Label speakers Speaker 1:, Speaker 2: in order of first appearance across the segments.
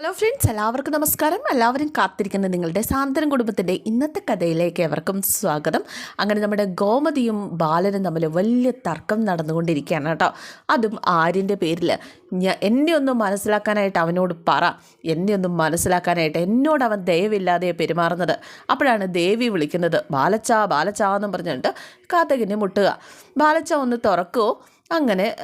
Speaker 1: Hello friends എല്ലാവർക്കും നമസ്കാരം. എല്ലാവരും കാത്തിരിക്കുന്ന നിങ്ങളുടെ സാന്ത്വനം കുടുംബത്തിന്റെ ഇന്നത്തെ കഥയിലേക്ക് എവർക്കും സ്വാഗതം. അങ്ങനെ നമ്മുടെ ഗോമതിയും ബാലനും തമ്മിൽ വലിയ തർക്കം നടന്നുകൊണ്ടിരിക്കുകയാണ് കേട്ടോ. അതും ആര്യന്റെ പേരിൽ ഞാൻ എന്നെ ഒന്നും മനസ്സിലാക്കാനായിട്ട് അവനോട് പറ. എന്നെ ഒന്നും മനസ്സിലാക്കാനായിട്ട് എന്നോട് അവൻ ദയവില്ലാതെ പെരുമാറുന്നത്. അപ്പോഴാണ് ദേവി വിളിക്കുന്നത്. ബാലച്ച ബാലച്ച എന്നും പറഞ്ഞിട്ട് കാത്തകിനെ മുട്ടുക. ബാലച്ച ഒന്ന് തുറക്കുമോ അങ്ങനെ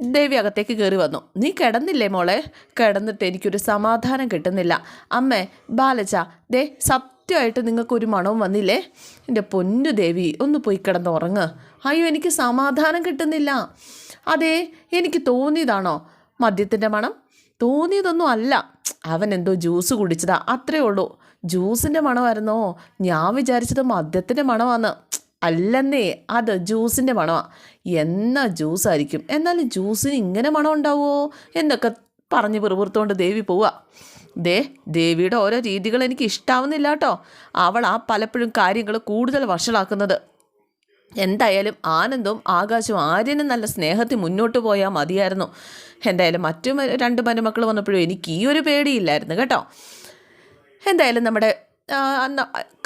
Speaker 1: ദേവി അകത്തേക്ക് കയറി വന്നു. നീ കിടന്നില്ലേ മോളെ? കിടന്നിട്ട് എനിക്കൊരു സമാധാനം കിട്ടുന്നില്ല. അമ്മേ ബാലച്ച ദേ സത്യമായിട്ട് നിങ്ങൾക്കൊരു മണവും വന്നില്ലേ? എന്റെ പൊന്നു ദേവി ഒന്ന് പോയി കിടന്ന് ഉറങ്ങ് അയ്യോ എനിക്ക് സമാധാനം കിട്ടുന്നില്ല. അതെ എനിക്ക് തോന്നിയതാണോ? മദ്യത്തിന്റെ മണം? തോന്നിയതൊന്നും അല്ല. അവൻ എന്തോ ജ്യൂസ് കുടിച്ചതാ. അത്രേ ഉള്ളൂ. ജ്യൂസിന്റെ മണമായിരുന്നോ? ഞാൻ വിചാരിച്ചത് മദ്യത്തിന്റെ മണമാന്ന്. അല്ലെന്നേ അത് ജ്യൂസിന്റെ മണമാണ് എന്നാ ജ്യൂസായിരിക്കും? എന്നാൽ ജ്യൂസിന് ഇങ്ങനെ മണം ഉണ്ടാവുമോ എന്നൊക്കെ പറഞ്ഞ് പിറുപിറുത്തോണ്ട് ദേവി പോവുക ദേ ദേവിയുടെ ഓരോ രീതികൾ എനിക്ക് ഇഷ്ടാവുന്നില്ല കേട്ടോ. അവൾ ആ പലപ്പോഴും കാര്യങ്ങൾ കൂടുതൽ വഷളാക്കുന്നത്. എന്തായാലും ആനന്ദവും ആകാശവും ആര്യനും നല്ല സ്നേഹത്തിൽ മുന്നോട്ട് പോയാൽ മതിയായിരുന്നു. എന്തായാലും മറ്റു രണ്ട് മരുമക്കൾ വന്നപ്പോഴും എനിക്ക് ഈ ഒരു പേടിയില്ലായിരുന്നു കേട്ടോ. എന്തായാലും നമ്മുടെ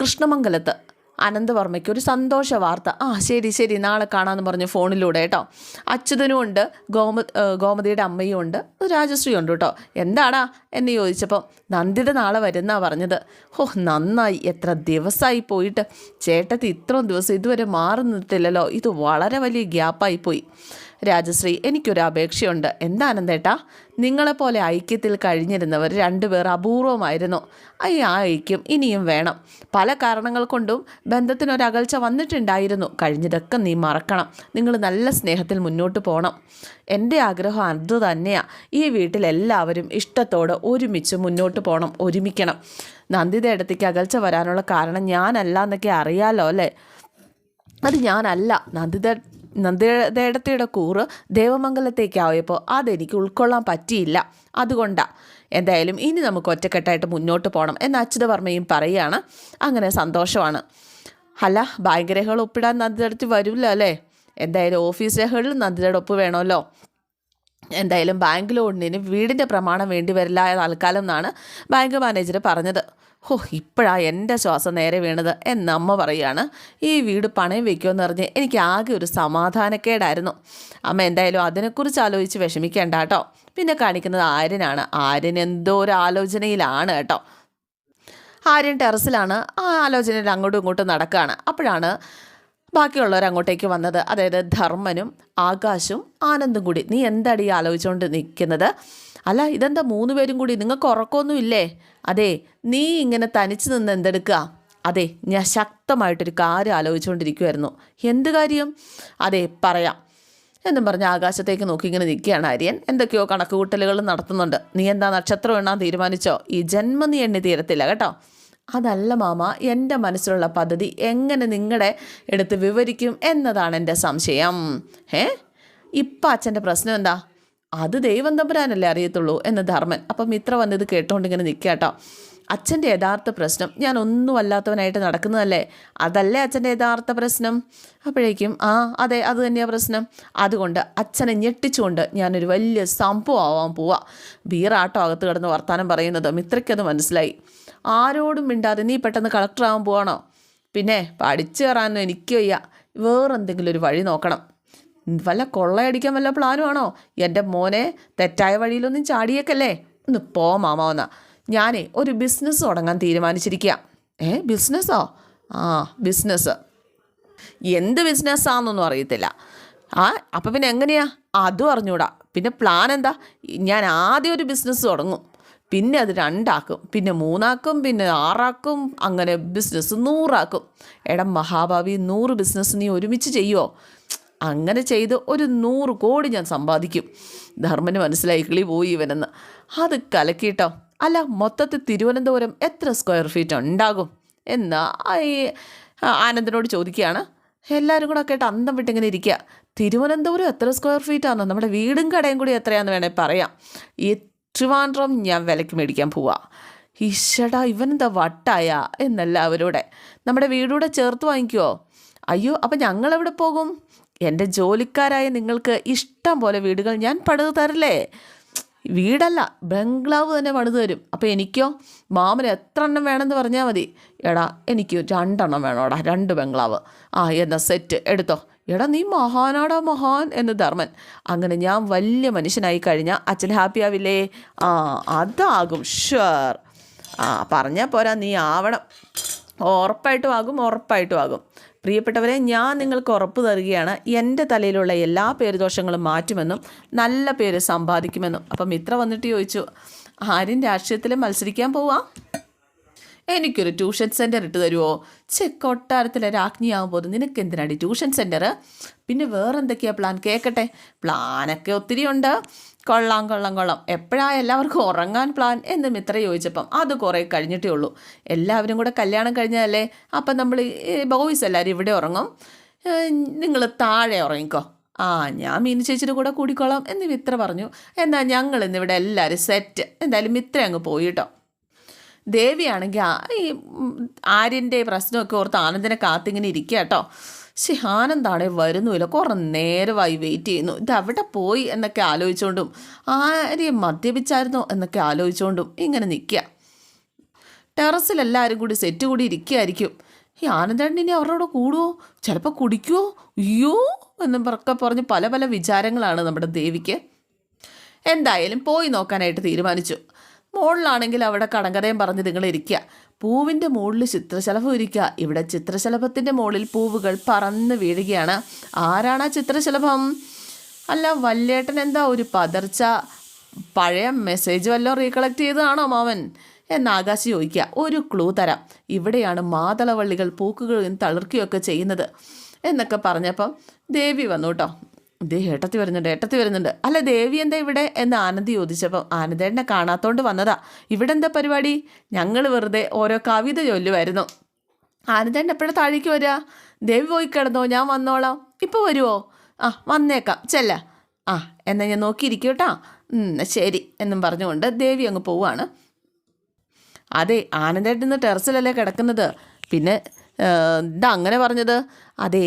Speaker 1: കൃഷ്ണമംഗലത്ത് അനന്തവർമ്മയ്ക്ക് ഒരു സന്തോഷ വാർത്ത ആ ശരി ശരി. നാളെ കാണാമെന്ന് പറഞ്ഞു ഫോണിലൂടെ കേട്ടോ. അച്യുതനും ഉണ്ട് ഗോമ ഗോമതിയുടെ അമ്മയും ഉണ്ട് രാജശ്രീ ഉണ്ട് കേട്ടോ. എന്താണാ എന്ന് ചോദിച്ചപ്പോൾ നന്ദിത നാളെ വരുന്നാ പറഞ്ഞത്. ഓ നന്നായി. എത്ര ദിവസമായി പോയിട്ട്. ചേട്ടത്തി ഇത്രയും ദിവസം ഇതുവരെ മാറി നിർത്തില്ലല്ലോ ഇത് വളരെ വലിയ ഗ്യാപ്പായി പോയി. രാജശ്രീ എനിക്കൊരു അപേക്ഷയുണ്ട്. എന്താണെന്നേട്ടാ നിങ്ങളെപ്പോലെ ഐക്യത്തിൽ കഴിഞ്ഞിരുന്നവർ രണ്ടുപേർ അപൂർവമായിരുന്നു. ഈ ആ ഐക്യം ഇനിയും വേണം. പല കാരണങ്ങൾ കൊണ്ടും ബന്ധത്തിനൊരകൽച്ച വന്നിട്ടുണ്ടായിരുന്നു. കഴിഞ്ഞതൊക്കെ നീ മറക്കണം. നിങ്ങൾ നല്ല സ്നേഹത്തിൽ മുന്നോട്ട് പോകണം എന്റെ ആഗ്രഹം അത് തന്നെയാണ് ഈ വീട്ടിലെല്ലാവരും ഇഷ്ടത്തോടെ ഒരുമിച്ച് മുന്നോട്ട് പോകണം ഒരുമിക്കണം. നന്ദിത ഇടത്തേക്ക് അകൽച്ച വരാനുള്ള കാരണം ഞാനല്ല എന്നൊക്കെ അറിയാലോ അല്ലേ? അത് ഞാനല്ല. നന്ദിത നന്ദിതയുടെ കൂറ് ദേവമംഗലത്തേക്കായപ്പോൾ അതെനിക്ക് ഉൾക്കൊള്ളാൻ പറ്റിയില്ല. അതുകൊണ്ടാണ് എന്തായാലും ഇനി നമുക്ക് ഒറ്റക്കെട്ടായിട്ട് മുന്നോട്ട് പോകണം എന്ന് അച്യുതവർമ്മയും പറയുകയാണ്. അങ്ങനെ സന്തോഷമാണ്. അല്ല ബാങ്ക് രേഖകൾ ഒപ്പിടാൻ നന്ദിതടുത്ത് വരില്ല അല്ലേ? എന്തായാലും ഓഫീസ് രേഖകളിൽ നന്ദിതയുടെ ഒപ്പ് വേണമല്ലോ. എന്തായാലും ബാങ്ക് ലോണിന് വീടിന്റെ പ്രമാണം വേണ്ടി വരില്ല തൽക്കാലം എന്നാണ് ബാങ്ക് മാനേജർ പറഞ്ഞത്. ഹോ ഇപ്പോഴാ എന്റെ ശ്വാസം നേരെ വീണത് എന്നമ്മ പറയുകയാണ്. ഈ വീട് പണയം വയ്ക്കുമെന്ന് പറഞ്ഞ് എനിക്ക് ആകെ ഒരു സമാധാനക്കേടായിരുന്നു. അമ്മ എന്തായാലും അതിനെക്കുറിച്ച് ആലോചിച്ച് വിഷമിക്കേണ്ട കേട്ടോ. പിന്നെ കാണിക്കുന്നത് ആര്യനാണ്. ആര്യൻ എന്തോ ഒരു ആലോചനയിലാണ് കേട്ടോ. ആര്യൻ ടെറസിലാണ്. ആ ആലോചനയിൽ അങ്ങോട്ടും ഇങ്ങോട്ടും നടക്കുകയാണ്. അപ്പോഴാണ് ബാക്കിയുള്ളവർ അങ്ങോട്ടേക്ക് വന്നത്. അതായത് ധർമ്മനും ആകാശും ആനന്ദും കൂടി. നീ എന്താടി ആലോചിച്ചുകൊണ്ട് നിൽക്കുന്നത് അല്ല ഇതെന്താ മൂന്ന് പേരും കൂടി? നിങ്ങൾക്ക് ഉറക്കമൊന്നുമില്ലേ? അതെ നീ ഇങ്ങനെ തനിച്ച് നിന്ന് എന്തെടുക്കുക അതെ ഞാൻ ശക്തമായിട്ടൊരു കാര്യം ആലോചിച്ചുകൊണ്ടിരിക്കുമായിരുന്നു എന്ത് കാര്യം? അതെ പറയാം. എന്നും പറഞ്ഞ് ആകാശത്തേക്ക് നോക്കി ഇങ്ങനെ നിൽക്കുകയാണ് ആര്യൻ. എന്തൊക്കെയോ കണക്കുകൂട്ടലുകൾ നടത്തുന്നുണ്ട്. നീ എന്താ നക്ഷത്രം എണ്ണാൻ തീരുമാനിച്ചോ? ഈ ജന്മം നീ എണ്ണി തീരത്തില്ല കേട്ടോ? അതല്ല മാമ എന്റെ മനസ്സിലുള്ള പദ്ധതി എങ്ങനെ നിങ്ങളുടെ എടുത്ത് വിവരിക്കും എന്നതാണ് എന്റെ സംശയം. ഏ ഇപ്പം അച്ഛന്റെ പ്രശ്നം എന്താ? അത് ദൈവം തമ്പുരാനല്ലേ അറിയത്തുള്ളൂ എന്ന് ധർമ്മൻ. അപ്പം മിത്ര വന്നത് കേട്ടോണ്ട് ഇങ്ങനെ നിൽക്കുക കേട്ടോ അച്ഛന്റെ യഥാർത്ഥ പ്രശ്നം ഞാൻ ഒന്നും അല്ലാത്തവനായിട്ട് നടക്കുന്നതല്ലേ? അതല്ലേ അച്ഛന്റെ യഥാർത്ഥ പ്രശ്നം? അപ്പോഴേക്കും ആ അതെ അത് തന്നെയാണ് പ്രശ്നം. അതുകൊണ്ട് അച്ഛനെ ഞെട്ടിച്ചുകൊണ്ട് ഞാനൊരു വലിയ സംഭവം ആവാൻ പോവാ. ബീറാട്ടോ അകത്ത് കിടന്ന് വർത്താനം പറയുന്നത്. മിത്രയ്ക്കത് മനസ്സിലായി. ആരോടും മിണ്ടാതെ നീ പെട്ടെന്ന് കളക്ടർ ആവാൻ പോവാണോ? പിന്നെ പഠിച്ചു കയറാനോ എനിക്ക് വയ്യ. വേറെന്തെങ്കിലും ഒരു വഴി നോക്കണം. വല്ല കൊള്ളയടിക്കാൻ വല്ല പ്ലാനുമാണോ എന്റെ മോനെ തെറ്റായ വഴിയിലൊന്നും ചാടിയേക്കല്ലേ? ഒന്ന് പോ മാമ ഒന്ന ഞാനേ ഒരു ബിസിനസ് തുടങ്ങാൻ തീരുമാനിച്ചിരിക്കുക ഏ ബിസിനസ്സോ ആ ബിസിനസ് എന്ത് ബിസിനസ്സാണെന്നൊന്നും അറിയത്തില്ല. ആ അപ്പം പിന്നെ എങ്ങനെയാ? അതും അറിഞ്ഞൂടാ. പിന്നെ പ്ലാൻ എന്താ? ഞാൻ ആദ്യം ഒരു ബിസിനസ് തുടങ്ങും. പിന്നെ അത് രണ്ടാക്കും പിന്നെ മൂന്നാക്കും പിന്നെ ആറാക്കും അങ്ങനെ ബിസിനസ് നൂറാക്കും. എടാ മഹാഭാവി നൂറ് ബിസിനസ് നീ ഒരുമിച്ച് ചെയ്യുമോ അങ്ങനെ ചെയ്ത് ഒരു നൂറ് കോടി ഞാൻ സമ്പാദിക്കും. ധർമ്മന് മനസ്സിലായി കിളി പോയി ഇവനെന്ന്. അത് കലക്കിയിട്ടോ? അല്ല മൊത്തത്തിൽ തിരുവനന്തപുരം എത്ര സ്ക്വയർ ഫീറ്റ് ഉണ്ടാകും? എന്ന് ഈ ആനന്ദനോട് ചോദിക്കുകയാണ്. എല്ലാവരും കൂടെ കേട്ട് അന്തം വിട്ടിങ്ങനെ ഇരിക്കുക. തിരുവനന്തപുരം എത്ര സ്ക്വയർ ഫീറ്റ് നമ്മുടെ വീടും കടയും കൂടി എത്രയാണെന്ന് വേണേൽ പറയാം. ട്രിവാൻഡ്രം ഞാൻ വിലക്ക് മേടിക്കാൻ പോവാ. ഇവൻ ഇവനെന്താ വട്ടായ എന്നല്ല അവരോടെ നമ്മുടെ വീടൂടെ ചേർത്ത് വാങ്ങിക്കുമോ അയ്യോ അപ്പം ഞങ്ങൾ എവിടെ പോകും? എന്റെ ജോലിക്കാരായ നിങ്ങൾക്ക് ഇഷ്ടം പോലെ വീടുകൾ ഞാൻ പണിത് തരില്ലേ? വീടല്ല ബംഗ്ലാവ് തന്നെ പണിത് തരും. അപ്പോൾ എനിക്കോ? മാമന് എത്ര എണ്ണം വേണമെന്ന് പറഞ്ഞാൽ മതി. എടാ എനിക്ക് രണ്ടെണ്ണം വേണോടാ രണ്ട് ബംഗ്ലാവ്. ആ എന്നാ സെറ്റ് എടുത്തോ. എടാ നീ മഹാനാടാ മഹാൻ എന്ന് ധർമ്മൻ. അങ്ങനെ ഞാൻ വലിയ മനുഷ്യനായി കഴിഞ്ഞാൽ അച്ഛൻ ഹാപ്പി ആവില്ലേ? ആ അതാകും ഷുവർ ആ പറഞ്ഞാൽ പോരാ നീ ആവണം. ഉറപ്പായിട്ടും ആകും ഉറപ്പായിട്ടും ആകും. പ്രിയപ്പെട്ടവരെ ഞാൻ നിങ്ങൾക്ക് ഉറപ്പ് തരികയാണ്. എന്റെ തലയിലുള്ള എല്ലാ പേരുദോഷങ്ങളും മാറ്റുമെന്നും നല്ല പേര് സമ്പാദിക്കുമെന്നും. അപ്പം മിത്ര വന്നിട്ട് ചോദിച്ചു. ആരും രാഷ്ട്രീയത്തിൽ മത്സരിക്കാൻ പോവാ? എനിക്കൊരു ട്യൂഷൻ സെന്റർ ഇട്ട് തരുമോ ചെ കൊട്ടാരത്തിലെ രാജ്ഞിയാകുമ്പോൾ നിനക്ക് എന്തിനാണ് ട്യൂഷൻ സെന്റർ പിന്നെ വേറെ എന്തൊക്കെയാ പ്ലാൻ? കേൾക്കട്ടെ പ്ലാനൊക്കെ ഒത്തിരി ഉണ്ട് കൊള്ളാം കൊള്ളാം കൊള്ളാം. എപ്പോഴാണ് എല്ലാവർക്കും ഉറങ്ങാൻ പ്ലാൻ എന്ന് മിത്ര ചോദിച്ചപ്പം അത് കുറേ കഴിഞ്ഞിട്ടേ ഉള്ളൂ. എല്ലാവരും കൂടെ കല്യാണം കഴിഞ്ഞാലേ അപ്പം നമ്മൾ ബോയ്സ് എല്ലാവരും ഇവിടെ ഉറങ്ങും. നിങ്ങൾ താഴെ ഉറങ്ങിക്കോ. ആ ഞാൻ മീനു ചേച്ചിയുടെ കൂടെ കൂടിക്കോളാം എന്ന് മിത്ര പറഞ്ഞു. എന്നാൽ ഞങ്ങൾ ഇന്നിവിടെ എല്ലാവരും സെറ്റ് എന്തായാലും മിത്ര അങ്ങ് പോയി കേട്ടോ ദേവിയാണെങ്കിൽ ഈ ആര്യന്റെ പ്രശ്നമൊക്കെ ഓർത്ത് ആനന്ദിനെ കാത്തിങ്ങനെ ഇരിക്കുക കേട്ടോ. പക്ഷേ ആനന്ദാണെ വരുന്നുമില്ല. കുറേ നേരമായി വെയിറ്റ് ചെയ്യുന്നു. ഇത് അവിടെ പോയി എന്നൊക്കെ ആലോചിച്ചുകൊണ്ടും ആര്യം മദ്യപിച്ചായിരുന്നോ എന്നൊക്കെ ആലോചിച്ചുകൊണ്ടും ഇങ്ങനെ നിൽക്കുക. ടെറസിൽ എല്ലാവരും കൂടി സെറ്റ് കൂടി ഇരിക്കുകയായിരിക്കും. ഈ ആനന്ദേട്ടൻ ഇനി അവരോട് കൂടുമോ ചിലപ്പോൾ കുടിക്കുമോ അയ്യോ എന്നും പറക്കെ പറഞ്ഞ് പല പല വിചാരങ്ങളാണ് നമ്മുടെ ദേവിക്ക്. എന്തായാലും പോയി നോക്കാനായിട്ട് തീരുമാനിച്ചു. മുകളിലാണെങ്കിൽ അവിടെ കടങ്കഥയും പറഞ്ഞ് നിങ്ങൾ ഇരിക്കുക പൂവിന്റെ മുകളിൽ ചിത്രശലഭം ഇരിക്കുക ഇവിടെ ചിത്രശലഭത്തിന്റെ മുകളിൽ പൂവുകൾ പറന്ന് വീഴുകയാണ്. ആരാണ് ആ ചിത്രശലഭം? അല്ല വല്യേട്ടൻ എന്താ ഒരു പതർച്ച പഴയ മെസ്സേജ് വല്ലതും റീകളക്ട് ചെയ്തതാണോ മാവൻ എന്ന് ആകാശ് ചോദിക്കുക ഒരു ക്ലൂ തരാം. ഇവിടെയാണ് മാതളവള്ളികൾ പൂക്കുകയും തളിർക്കുകയൊക്കെ ചെയ്യുന്നത്. എന്നൊക്കെ പറഞ്ഞപ്പം ദേവി വന്നു കേട്ടോ. ദേ ഏട്ടത്തി വരുന്നുണ്ട് ഏട്ടത്തി വരുന്നുണ്ട്. അല്ല ദേവി എന്താ ഇവിടെ? എന്ന് ആനന്ദി ചോദിച്ചപ്പം ആനന്ദേട്ടനെ കാണാത്തോണ്ട് വന്നതാ. ഇവിടെ എന്താ പരിപാടി? ഞങ്ങൾ വെറുതെ ഓരോ കവിത ചൊല്ലുമായിരുന്നു ആനന്ദേട്ടൻ എപ്പോഴാണ് താഴേക്ക് വരിക ദേവി പോയി കിടന്നോ? ഞാൻ വന്നോളാം. ഇപ്പോൾ വരുമോ ആ വന്നേക്കാം. ചെല്ല. ആ എന്നാൽ ഞാൻ നോക്കിയിരിക്കും കേട്ടാ ശരി എന്നും പറഞ്ഞുകൊണ്ട് ദേവി അങ്ങ് പോവാണ്. അതെ ആനന്ദേട്ടൻ ഇന്ന് ടെറസിലല്ലേ കിടക്കുന്നത്. പിന്നെ എന്താ അങ്ങനെ പറഞ്ഞത്. അതെ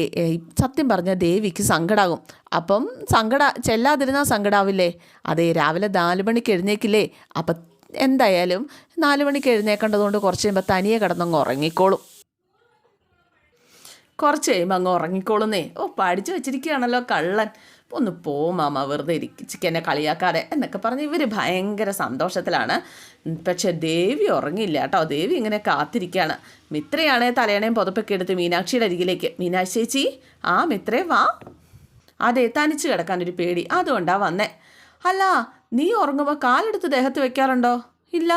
Speaker 1: സത്യം പറഞ്ഞ ദേവിക്ക് സങ്കടാകും. അപ്പം സങ്കട ചെല്ലാതിരുന്നാൽ സങ്കടാവില്ലേ? അതെ രാവിലെ നാല് മണിക്ക് എഴുന്നേക്കില്ലേ? അപ്പം എന്തായാലും നാല് മണിക്ക് എഴുന്നേക്കേണ്ടതുകൊണ്ട് കുറച്ച് കഴിയുമ്പോൾ തനിയെ കിടന്നങ്ങ് ഉറങ്ങിക്കോളും. കുറച്ച് കഴിയുമ്പോൾ അങ്ങ് ഉറങ്ങിക്കോളുന്നേ. ഓ പഠിച്ചു വെച്ചിരിക്കുകയാണല്ലോ കള്ളൻ. ഒന്ന് പോ മാമ വെറുതെ എന്നെ കളിയാക്കാതെ എന്നൊക്കെ പറഞ്ഞ് ഇവർ ഭയങ്കര സന്തോഷത്തിലാണ്. പക്ഷേ ദേവി ഉറങ്ങിയില്ല കേട്ടോ. ദേവി ഇങ്ങനെ കാത്തിരിക്കുകയാണ് മിത്രയാണേ തലയണയും പുതപ്പൊക്കെ എടുത്ത് മീനാക്ഷിയുടെ അരികിലേക്ക്. മീനാക്ഷി ചേച്ചി ആ മിത്രേ വാ. അതെ തനിച്ച് കിടക്കാനൊരു പേടി. അതുകൊണ്ടാ വന്നേ. അല്ല നീ ഉറങ്ങുമ്പോൾ കാലെടുത്ത് ദേഹത്ത് വെക്കാറുണ്ടോ? ഇല്ല.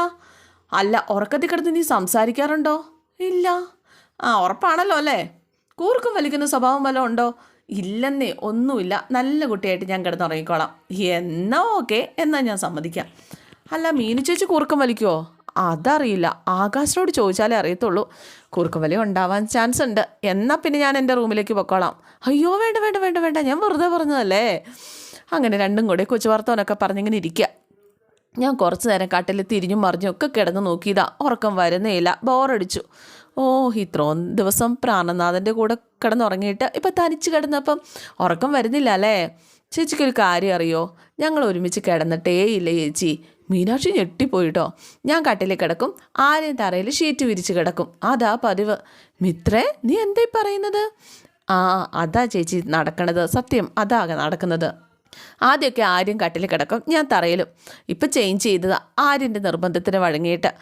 Speaker 1: അല്ല ഉറക്കത്തിൽ കിടന്ന് നീ സംസാരിക്കാറുണ്ടോ? ഇല്ല. ആ ഉറപ്പാണല്ലോ അല്ലേ? കൂർക്കും വലിക്കുന്ന സ്വഭാവം വല്ലതും ഉണ്ടോ? ഇല്ലെന്നേ ഒന്നുമില്ല. നല്ല കുട്ടിയായിട്ട് ഞാൻ കിടന്നുറങ്ങിക്കോളാം. എന്നാ ഓക്കെ എന്നാൽ ഞാൻ സമ്മതിക്കാം. അല്ല മീനു ചേച്ചി കുറുക്കം വലിക്കുമോ അതറിയില്ല. ആകാശിനോട് ചോദിച്ചാലേ അറിയത്തുള്ളൂ. കുറുക്കം വലി ഉണ്ടാവാൻ ചാൻസ് ഉണ്ട്. എന്നാൽ പിന്നെ ഞാൻ എന്റെ റൂമിലേക്ക് പൊക്കോളാം. അയ്യോ വേണ്ട വേണ്ട വേണ്ട വേണ്ട. ഞാൻ വെറുതെ പറഞ്ഞതല്ലേ? അങ്ങനെ രണ്ടും കൂടെ കൊച്ചു പറഞ്ഞിങ്ങനെ ഇരിക്കുക ഞാൻ കുറച്ച് നേരം കട്ടിൽ തിരിഞ്ഞും മറിഞ്ഞും ഒക്കെ കിടന്ന് നോക്കിയതാ. ഉറക്കം വരുന്നേയില്ല ബോറടിച്ചു. ഓ ഇത്രയും ദിവസം പ്രാണനാഥന്റെ കൂടെ കിടന്നുറങ്ങിയിട്ട് ഇപ്പം തനിച്ച് കിടന്നപ്പം ഉറക്കം വരുന്നില്ല അല്ലേ? ചേച്ചിക്കൊരു കാര്യം അറിയോ? ഞങ്ങൾ ഒരുമിച്ച് കിടന്നിട്ടേ ഇല്ല ചേച്ചി. മീനാക്ഷി ഞെട്ടിപ്പോയിട്ടോ. ഞാൻ കട്ടിലിൽ കിടക്കും ആരെയും തറയിൽ ഷീറ്റ് വിരിച്ച് കിടക്കും. അതാ പതിവ്. മിത്രേ നീ എന്തായി പറയുന്നത്? ആ അതാ ചേച്ചി നടക്കണത്. സത്യം അതാ നടക്കുന്നത്. ആദ്യമൊക്കെ ആര്യം കട്ടിൽ കിടക്കും ഞാൻ തറയിലും. ഇപ്പം ചേഞ്ച് ചെയ്തത് ആര്യന്റെ നിർബന്ധത്തിന് വഴങ്ങിയിട്ട്.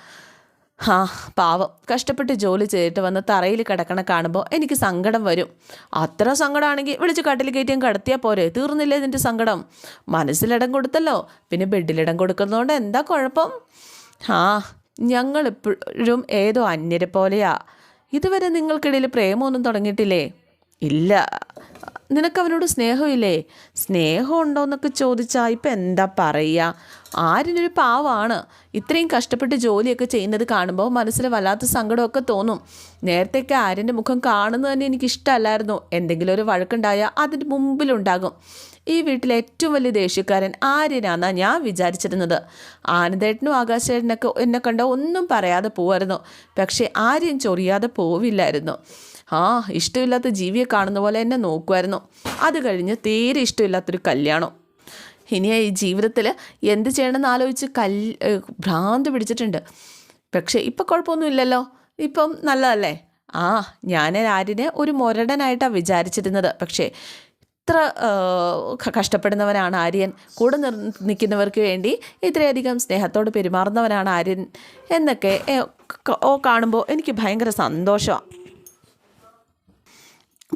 Speaker 1: ആ പാവം. കഷ്ടപ്പെട്ട് ജോലി ചെയ്തിട്ട് വന്ന് തറയിൽ കിടക്കണ കാണുമ്പോൾ എനിക്ക് സങ്കടം വരും. അത്ര സങ്കടമാണെങ്കിൽ വിളിച്ച് കട്ടിൽ കയറ്റിയും കടത്തിയാൽ പോരെ. തീർന്നില്ലേ ഇതിന്റെ സങ്കടം? മനസ്സിലിടം കൊടുത്തല്ലോ. പിന്നെ ബെഡിലിടം കൊടുക്കുന്നതുകൊണ്ട് എന്താ കുഴപ്പം? ആ ഞങ്ങളിപ്പോഴും ഏതോ അന്യരെ പോലെയാ. ഇതുവരെ നിങ്ങൾക്കിടയിൽ പ്രേമമൊന്നും തുടങ്ങിയിട്ടില്ലേ? ഇല്ല. നിനക്ക് അവനോട് സ്നേഹമില്ലേ? സ്നേഹം ഉണ്ടോ എന്നൊക്കെ ചോദിച്ചാൽ ഇപ്പം എന്താ പറയുക ആരിനൊരു പാവാണ്. ഇത്രയും കഷ്ടപ്പെട്ട് ജോലിയൊക്കെ ചെയ്യുന്നത് കാണുമ്പോൾ മനസ്സിൽ വല്ലാത്ത സങ്കടമൊക്കെ തോന്നും. നേരത്തെയൊക്കെ ആര്യന്റെ മുഖം കാണുന്നത് തന്നെ എനിക്ക് ഇഷ്ടമല്ലായിരുന്നു എന്തെങ്കിലും ഒരു വഴക്കുണ്ടായാൽ അതിന്റെ മുമ്പിലുണ്ടാകും. ഈ വീട്ടിലെ ഏറ്റവും വലിയ ദേഷ്യക്കാരൻ ആര്യനാന്നാണ് ഞാൻ വിചാരിച്ചിരുന്നത്. ആനന്ദേട്ടനും ആകാശേട്ടനൊക്കെ എന്നെ കണ്ട ഒന്നും പറയാതെ പോവായിരുന്നു. പക്ഷേ ആര്യൻ ചൊറിയാതെ പോവില്ലായിരുന്നു. ആ ഇഷ്ടമില്ലാത്ത ജീവിയെ കാണുന്ന പോലെ എന്നെ നോക്കുമായിരുന്നു അത് കഴിഞ്ഞ് തീരെ ഇഷ്ടമില്ലാത്തൊരു കല്യാണം. ഇനി ഈ ജീവിതത്തിൽ എന്ത് ചെയ്യണമെന്ന് ആലോചിച്ച് കൽ ഭ്രാന്ത് പിടിച്ചിട്ടുണ്ട്. പക്ഷേ ഇപ്പം കുഴപ്പമൊന്നുമില്ലല്ലോ. ഇപ്പം നല്ലതല്ലേ? ആ ഞാൻ ആരിനെ ഒരു മുരടനായിട്ടാണ് വിചാരിച്ചിരുന്നത്. പക്ഷേ ഇത്ര കഷ്ടപ്പെടുന്നവനാണ് ആര്യൻ. കൂടെ നിർ നിൽക്കുന്നവർക്ക് വേണ്ടി ഇത്രയധികം സ്നേഹത്തോട് പെരുമാറുന്നവനാണ് ആര്യൻ എന്നൊക്കെ കാണുമ്പോൾ എനിക്ക് ഭയങ്കര സന്തോഷമാണ്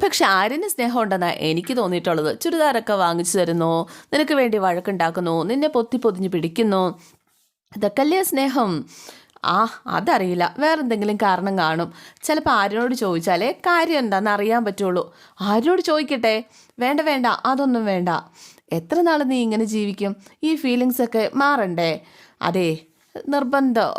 Speaker 1: പക്ഷെ ആരിന് സ്നേഹം ഉണ്ടെന്നാ എനിക്ക് തോന്നിയിട്ടുള്ളത്. ചുരിദാറൊക്കെ വാങ്ങിച്ചു തരുന്നു. നിനക്ക് വേണ്ടി വഴക്കുണ്ടാക്കുന്നു. നിന്നെ പൊത്തി പൊതിഞ്ഞ് പിടിക്കുന്നു. ഇതൊക്കെയല്ലേ സ്നേഹം? ആ അതറിയില്ല. വേറെന്തെങ്കിലും കാരണം കാണും. ചിലപ്പോൾ ആരോട് ചോദിച്ചാലേ കാര്യം എന്താണെന്ന് അറിയാൻ പറ്റുള്ളൂ. ആരോട് ചോദിക്കട്ടെ. വേണ്ട വേണ്ട. അതൊന്നും വേണ്ട. എത്ര നാൾ നീ ഇങ്ങനെ ജീവിക്കും? ഈ ഫീലിങ്സൊക്കെ മാറണ്ടേ? അതെ നിർബന്ധം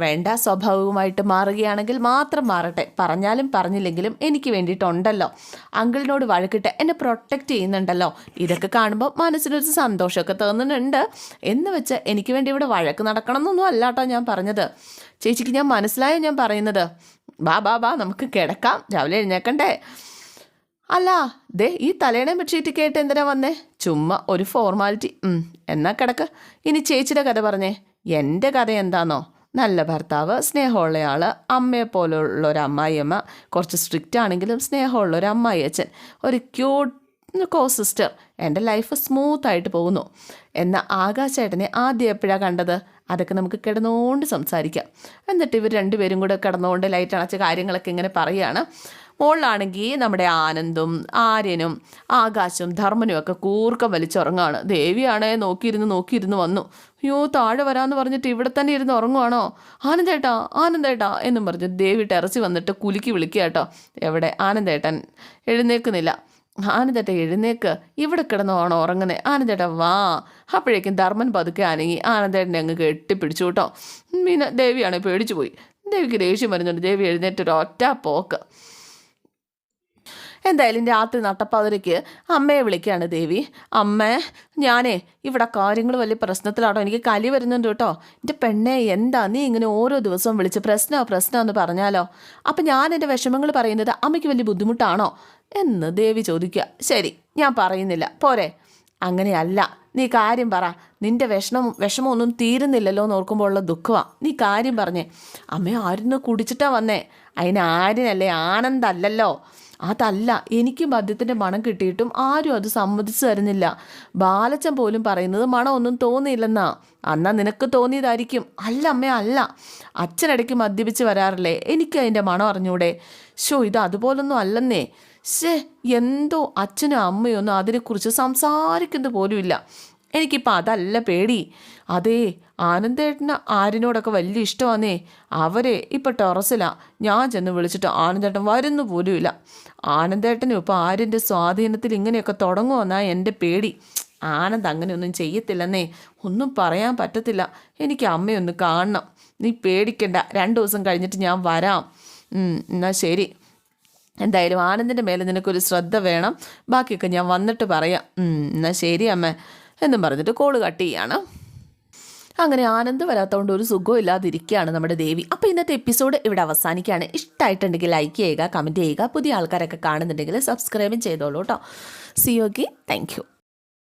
Speaker 1: വേണ്ട സ്വഭാവവുമായിട്ട് മാറുകയാണെങ്കിൽ മാത്രം മാറട്ടെ. പറഞ്ഞാലും പറഞ്ഞില്ലെങ്കിലും എനിക്ക് വേണ്ടിയിട്ടുണ്ടല്ലോ. അങ്കിളിനോട് വഴക്കിട്ട് എന്നെ പ്രൊട്ടക്റ്റ് ചെയ്യുന്നുണ്ടല്ലോ. ഇതൊക്കെ കാണുമ്പോൾ മനസ്സിനൊരു സന്തോഷമൊക്കെ തോന്നുന്നുണ്ട്. എന്ന് വെച്ച് എനിക്ക് വേണ്ടി ഇവിടെ വഴക്ക് നടക്കണം എന്നൊന്നും അല്ല കേട്ടോ ഞാൻ പറഞ്ഞത്. ചേച്ചിക്ക് ഞാൻ മനസ്സിലായോ ഞാൻ പറയുന്നത്? ബാ ബാ ബാ നമുക്ക് കിടക്കാം. രാവിലെ എഴുന്നേക്കണ്ടേ? അല്ല ദേ ഈ തലേണ ബെഡ്ഷീറ്റ് കേട്ട് എന്തിനാ വന്നേ? ചുമ്മാ ഒരു ഫോർമാലിറ്റി എന്നാ കിടക്ക്. ഇനി ചേച്ചിയുടെ കഥ പറഞ്ഞേ. എന്റെ കഥ എന്താണോ നല്ല ഭർത്താവ് അമ്മയെ പോലുള്ള ഒരു അമ്മായിയമ്മ കുറച്ച് സ്ട്രിക്റ്റ് ആണെങ്കിലും സ്നേഹമുള്ള ഒരു അമ്മായി അച്ഛൻ ഒരു ക്യൂട്ട് കോ സിസ്റ്റർ എന്റെ ലൈഫ് സ്മൂത്തായിട്ട് പോകുന്നു. എന്ന ആകാശേട്ടനെ ആദ്യം എപ്പോഴാണ് കണ്ടത്? അതൊക്കെ നമുക്ക് കിടന്നുകൊണ്ട് സംസാരിക്കാം. എന്നിട്ട് ഇവർ രണ്ടുപേരും കൂടെ കിടന്നുകൊണ്ട് ലൈറ്റ് അണച്ച കാര്യങ്ങളൊക്കെ ഇങ്ങനെ പറയുകയാണ് മുകളിലാണെങ്കിൽ നമ്മുടെ ആനന്ദും ആര്യനും ആകാശും ധർമ്മനും ഒക്കെ കൂർക്കം വലിച്ചുറങ്ങാണ് ദേവിയാണേ നോക്കിയിരുന്ന് നോക്കിയിരുന്ന് വന്നു. അയ്യോ താഴെ വരാമെന്ന് പറഞ്ഞിട്ട് ഇവിടെ തന്നെ ഇരുന്ന് ഉറങ്ങുവാണോ? ആനന്ദേട്ടാ ആനന്ദേട്ടാ എന്നും പറഞ്ഞു ദേവി ടെറസി വന്നിട്ട് കുലുക്കി വിളിക്കുക കേട്ടോ എവിടെ? ആനന്ദേട്ടൻ. എഴുന്നേൽക്കുന്നില്ല. ആനന്ദേട്ട എഴുന്നേക്ക്. ഇവിടെ കിടന്നോണം ഉറങ്ങുന്നത് ആനന്ദേട്ട വാ. അപ്പോഴേക്കും ധർമ്മൻ പതുക്കെ അനങ്ങി. ആനന്ദേട്ടനെ അങ്ങ് കെട്ടിപ്പിടിച്ചു കേട്ടോ. പിന്നെ ദേവിയാണ് പേടിച്ചു പോയി. ദേവിക്ക് ദേഷ്യം വരുന്നുണ്ട്. ദേവി എഴുന്നേറ്റൊരു ഒറ്റ പോക്ക്. എന്തായാലും രാത്രി നട്ടപ്പാതിരയ്ക്ക് അമ്മയെ വിളിക്കുകയാണ് ദേവി. അമ്മേ ഞാനേ ഇവിടെ കാര്യങ്ങൾ വലിയ പ്രശ്നത്തിലാട്ടോ എനിക്ക് കലി വരുന്നുണ്ട് കേട്ടോ. എന്റെ പെണ്ണെ എന്താ? നീ ഇങ്ങനെ ഓരോ ദിവസവും വിളിച്ച് പ്രശ്നമോ പ്രശ്നമോ എന്ന് പറഞ്ഞാലോ? അപ്പം ഞാൻ എന്റെ വിഷമങ്ങൾ പറയുന്നത് അമ്മയ്ക്ക് വലിയ ബുദ്ധിമുട്ടാണോ? എന്ന് ദേവി ചോദിക്കുക. ശരി ഞാൻ പറയുന്നില്ല. പോരെ. അങ്ങനെയല്ല. നീ കാര്യം പറ. നിന്റെ വിഷമം വിഷമമൊന്നും തീരുന്നില്ലല്ലോ എന്ന് ഓർക്കുമ്പോൾ ഉള്ള ദുഃഖമാണ് നീ കാര്യം പറഞ്ഞേ. അമ്മ ആരുന്ന് കുടിച്ചിട്ടാ വന്നേ. അതിന് ആരിനല്ലേ ആനന്ദല്ലല്ലോ. അതല്ല എനിക്ക് മദ്യത്തിന്റെ മണം കിട്ടിയിട്ടും ആരും അത് സമ്മതിച്ചു തരുന്നില്ല. ബാലച്ചൻ പോലും പറയുന്നത് മണം ഒന്നും തോന്നിയില്ലെന്നാ. അന്നാ നിനക്ക് തോന്നിയതായിരിക്കും. അല്ല അമ്മ അല്ല. അച്ഛനിടയ്ക്ക് മദ്യപിച്ച് വരാറില്ലേ? എനിക്ക് അതിന്റെ മണം അറിഞ്ഞൂടെ? ഷോ ഇത് അതുപോലൊന്നും അല്ലെന്നേ. ഷേ എന്തോ അച്ഛനും അമ്മയൊന്നും അതിനെക്കുറിച്ച് സംസാരിക്കുന്നത് പോലുമില്ല. എനിക്കിപ്പോൾ അതല്ല പേടി. അതേ ആനന്ദേട്ടന് ആരിനോടൊക്കെ വലിയ ഇഷ്ടമാന്നേ. അവരെ ഇപ്പം ടെറസിലാ. ഞാൻ ചെന്ന് വിളിച്ചിട്ട് ആനന്ദേട്ടൻ വരുന്നു പോലുമില്ല. ആനന്ദേട്ടനും ഇപ്പോൾ ആര്യന്റെ സ്വാധീനത്തിൽ ഇങ്ങനെയൊക്കെ തുടങ്ങുമെന്നാ എന്റെ പേടി. ആനന്ദ് അങ്ങനെയൊന്നും ചെയ്യത്തില്ലെന്നേ. ഒന്നും പറയാൻ പറ്റത്തില്ല. എനിക്ക് അമ്മയൊന്ന് കാണണം. നീ പേടിക്കണ്ട. രണ്ട് ദിവസം കഴിഞ്ഞിട്ട് ഞാൻ വരാം. എന്നാൽ ശരി. എന്തായാലും ആനന്ദിന്റെ മേലെ നിനക്കൊരു ശ്രദ്ധ വേണം. ബാക്കിയൊക്കെ ഞാൻ വന്നിട്ട് പറയാം. എന്നാൽ ശരി അമ്മ. എന്നും പറഞ്ഞിട്ട് കോൾ കട്ട് ചെയ്യാണ്. അങ്ങനെ ആനന്ദ് വരാത്തതുകൊണ്ട് ഒരു സുഖവും ഇല്ലാതിരിക്കുകയാണ് നമ്മുടെ ദേവി. അപ്പോൾ ഇന്നത്തെ എപ്പിസോഡ് ഇവിടെ അവസാനിക്കുകയാണ്. ഇഷ്ടമായിട്ടുണ്ടെങ്കിൽ ലൈക്ക് ചെയ്യുക കമന്റ് ചെയ്യുക. പുതിയ ആൾക്കാരൊക്കെ കാണുന്നുണ്ടെങ്കിൽ സബ്സ്ക്രൈബും ചെയ്തോളൂ കേട്ടോ സി ഓക്കെ താങ്ക്